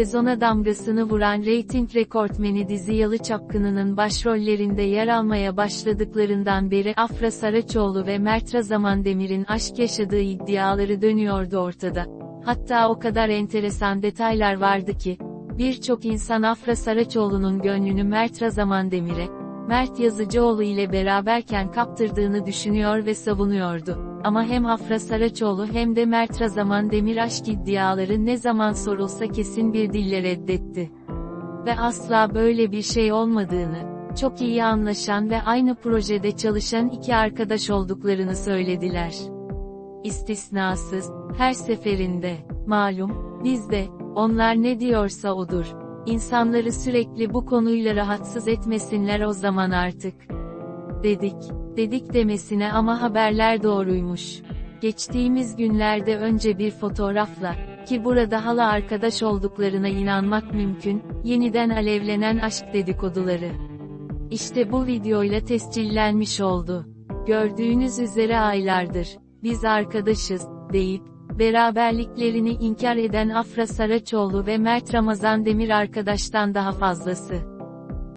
Sezona damgasını vuran reyting rekortmeni dizi Yalı Çapkını'nın başrollerinde yer almaya başladıklarından beri Afra Saraçoğlu ve Mert Razamandemir'in aşk yaşadığı iddiaları dönüyordu ortada. Hatta o kadar enteresan detaylar vardı ki, birçok insan Afra Saraçoğlu'nun gönlünü Mert Razamandemir'e, Mert Yazıcıoğlu ile beraberken kaptırdığını düşünüyor ve savunuyordu. Ama hem Afra Saraçoğlu hem de Mert Razaman Demir aşk iddiaları ne zaman sorulsa kesin bir dille reddetti. Ve asla böyle bir şey olmadığını, çok iyi anlaşan ve aynı projede çalışan iki arkadaş olduklarını söylediler. İstisnasız, her seferinde, malum, bizde, onlar ne diyorsa odur. İnsanları sürekli bu konuyla rahatsız etmesinler o zaman artık. Dedik, dedik demesine ama haberler doğruymuş. Geçtiğimiz günlerde önce bir fotoğrafla, ki burada hala arkadaş olduklarına inanmak mümkün, yeniden alevlenen aşk dedikoduları. İşte bu videoyla tescillenmiş oldu. Gördüğünüz üzere aylardır, biz arkadaşız, deyip, beraberliklerini inkar eden Afra Saraçoğlu ve Mert Ramazan Demir arkadaştan daha fazlası.